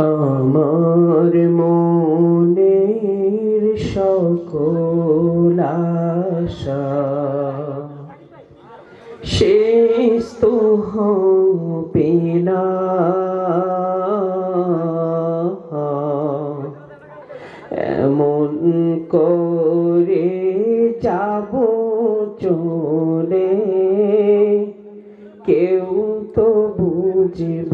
আমার মনের সকল শেষ তো না। এমন করে যাব চলে কেউ তো বুঝবে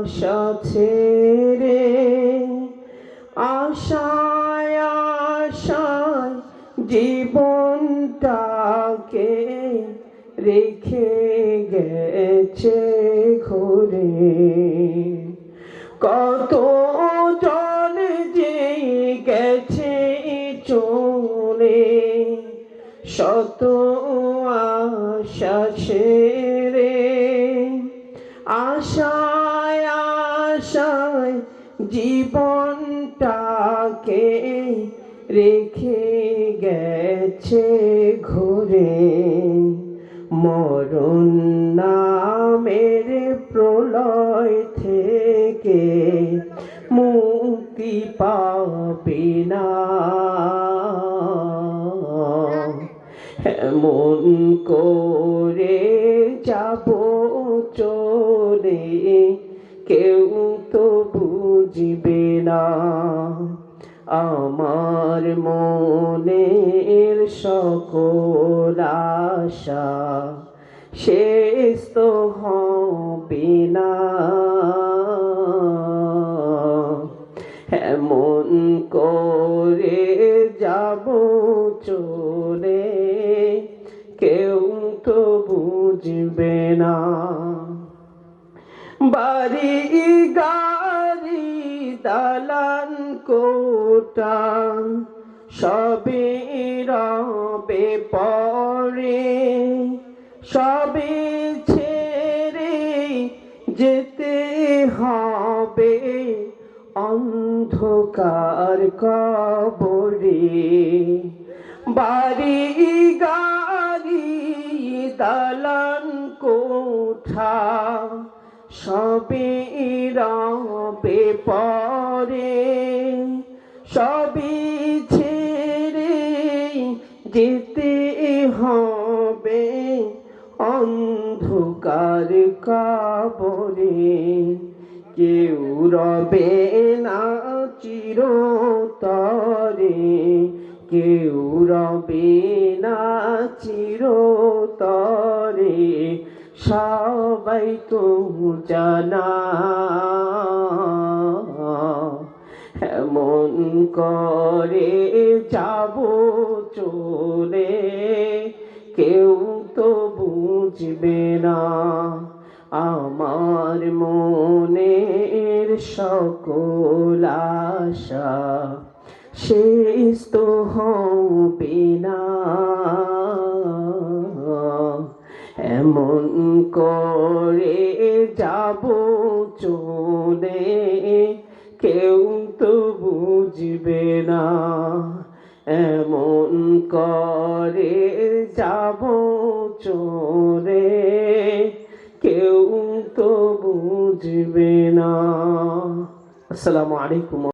আশা ছেড়ে, আশায় আশায় জীবনটাকে রেখে গেছে ঘুরে। কত জন যে গেছে চলে, শত আশা ছেড়ে আশায় জীবনটাকে রেখে গেছে ঘুরে। মরণ নামের প্রলয় থেকে মুক্তি পাবে না। এমন করে যাব চলে। কেউ তো বুঝবে না। আমার মনের সকল আশা শেষ তো হবে না। এমন করে যাব চলে, কেউ তো বুঝবে না। বাড়ি গাড়ি দালান কোটা সবে রবে পরে সবে ছেড়ে যেতে হবে অন্ধকার কবরে। বাড়ি গাড়ি, দালান কোঠা সবে রবে পরে, সবই ছেড়ে যেতে হবে অন্ধকার কবরে। কেউ রবে না চিরতরে, কেউ রবে সবাই তো জানা। এমন করে যাব চলে কেউ তো বুঝবে না। আমার মনের সকল আশা শেষ তো হবে না। এমন করে যাব চলে? কেউ তো বুঝবে না। এমন করে যাব চলে। কেউ তো বুঝবে না। আসসালামু আলাইকুম।